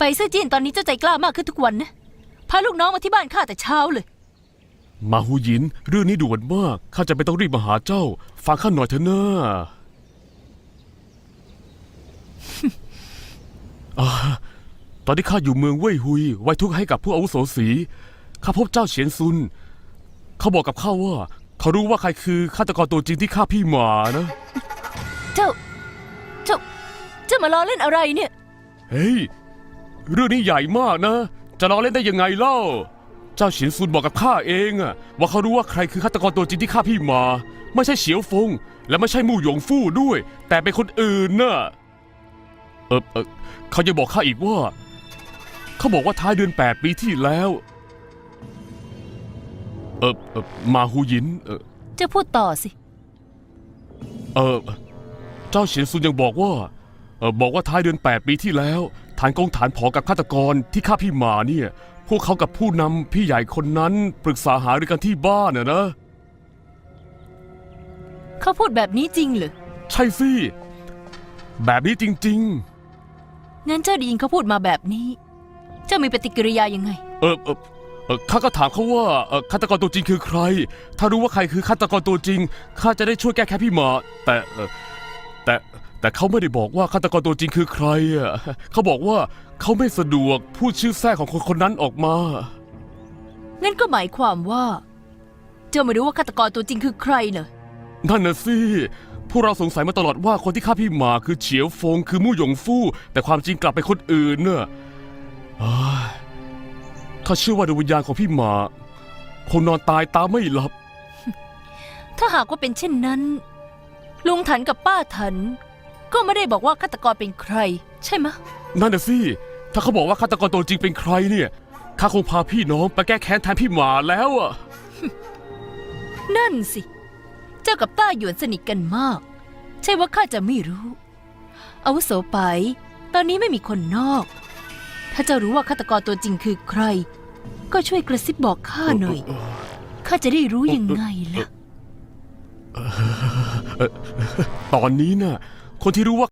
ไปซื่อจีนตอนนี้เจ้าใจกล้ามากขึ้นทุกวันนะ พาลูกน้องมาที่บ้านข้าแต่เช้าเลย มาหูหยิน เรื่องนี้ด่วนมาก ข้าจะไปนต้องรีบมาหาเจ้า ฟังข้าหน่อยเถอะนะอ่าตอนที่ข้าอยู่เมืองเว่ยหุย ไว้ทุกข์ให้กับผู้อาวุโสสี ข้าพบเจ้าเฉียนซุน เขาบอกกับข้าว่า เขารู้ว่าใครคือฆาตกรตัวจริงที่ฆ่าพี่หมานะ เจ้า เจ้า เจ้ามาล้อเล่นอะไรเนี่ย เฮ้ย เรื่องนี้ใหญ่มากนะ จะล้อเล่นได้ยังไงเล่า เจ้าเฉียนซุนบอกกับข้าเองอะว่าเขารู้ว่าใครคือฆาตกรตัวจริงที่ฆ่าพี่หมา ไม่ใช่เฉียวฟง และไม่ใช่มู่หยงฟู่ด้วย แต่เป็นคนอื่นน่ะเออเออเขายังบอกข้าอีกว่า เขาบอกว่าท้ายเดือนแปดปีที่แล้ว เออเออมาฮูหยินเออเจ้าพูดต่อสิ เออเจ้าเฉียนซุนยังบอกว่าเออบอกว่าท้ายเดือนแปดปีที่แล้ว ฐานกองฐานผอกับฆาตกรที่ฆ่าพี่หมาเนี่ย พวกเขากับผู้นำพี่ใหญ่คนนั้นปรึกษาหารือกันที่บ้านน่ะนะ เขาพูดแบบนี้จริงเหรอ ใช่สิ แบบนี้จริง งั้นเจ้าได้ยินเขาพูดมาแบบนี้ เจ้ามีปฏิกิริยายังไง ๆ เออเออเออข้าก็ถามเขาว่าเออฆาตกรตัวจริงคือใคร ถ้ารู้ว่าใครคือฆาตกรตัวจริงข้าจะได้ช่วยแก้แค้นพี่หมา แต่เออ แต่แต่เขาไม่ได้บอกว่าฆาตกรตัวจริงคือใครอะเขาบอกว่าเขาไม่สะดวกพูดชื่อแท้ของคนคนนั้นออกมา งั้นก็หมายความว่า เจ้าไม่รู้ว่าฆาตกรตัวจริงคือใครเหรอนั่นน่ะสิพวกเราสงสัยมาตลอดว่าคนที่ฆ่าพี่หมาคือเฉียวฟงคือมู่หยงฟู่แต่ความจริงกลับเป็นคนอื่นเน่ะอ้ายข้าเชื่อว่าดวงวิญญาณของพี่หมาคงนอนตายตาไม่หลับ ถ้าหากว่าเป็นเช่นนั้น ลุงถันกับป้าถัน ก็ไม่ได้บอกว่าฆาตกรเป็นใคร ใช่ไหมะนั่นน่ะสิ ถ้าเขาบอกว่าฆาตกรตัวจริงเป็นใครเนี่ย ข้าคงพาพี่น้องไปแก้แค้นแทนพี่หมาแล้วอะนั่นสิ เจ้ากับต้าหยวนสนิทกันมาก ใช่ว่าข้าจะไม่รู้ อาวุโสไป ตอนนี้ไม่มีคนนอก ถ้าเจ้ารู้ว่าฆาตกรตัวจริงคือใคร ก็ช่วยกระซิบบอกข้าหน่อย ข้าจะได้รู้ยังไงล่ะ ตอนนี้น่ะ คนที่รู้ว่า